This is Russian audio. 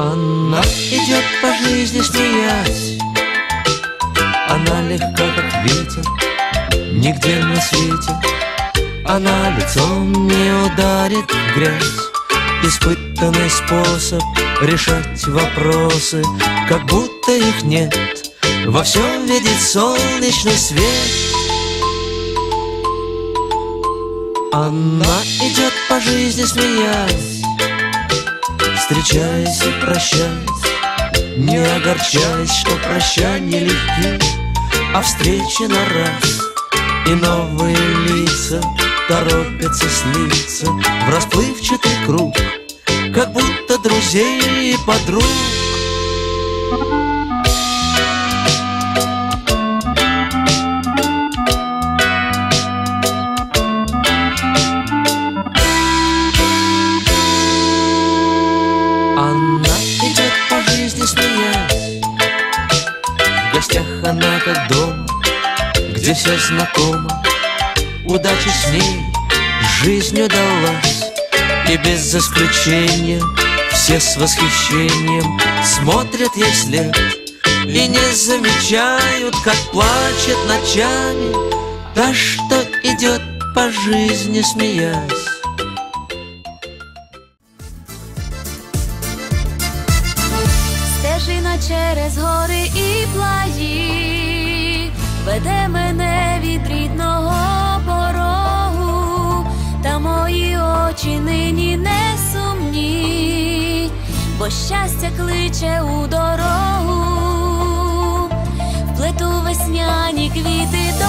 Она идет по жизни смеясь. Она легка, как ветер Нигде на свете. Она лицом не ударит в грязь. Испытанный способ решать вопросы Как будто их нет. Во всем видит солнечный свет. Она идет по жизни смеясь Встречаясь и прощаясь Не огорчаясь, что прощания легки А встречи на раз. И новые лица Торопятся слиться В расплывчатый круг Как будто друзей и подруг она как дома, где все знакомо. Удача с ней жизнью далась И без исключения все с восхищением Смотрят ей вслед. И не замечают, как плачет ночами Та, что идет по жизни, смеясь Через гори і плаї, веде мене від рідного порогу, та мої очі нині не сумні, бо щастя кличе у дорогу, вплету весняні квіти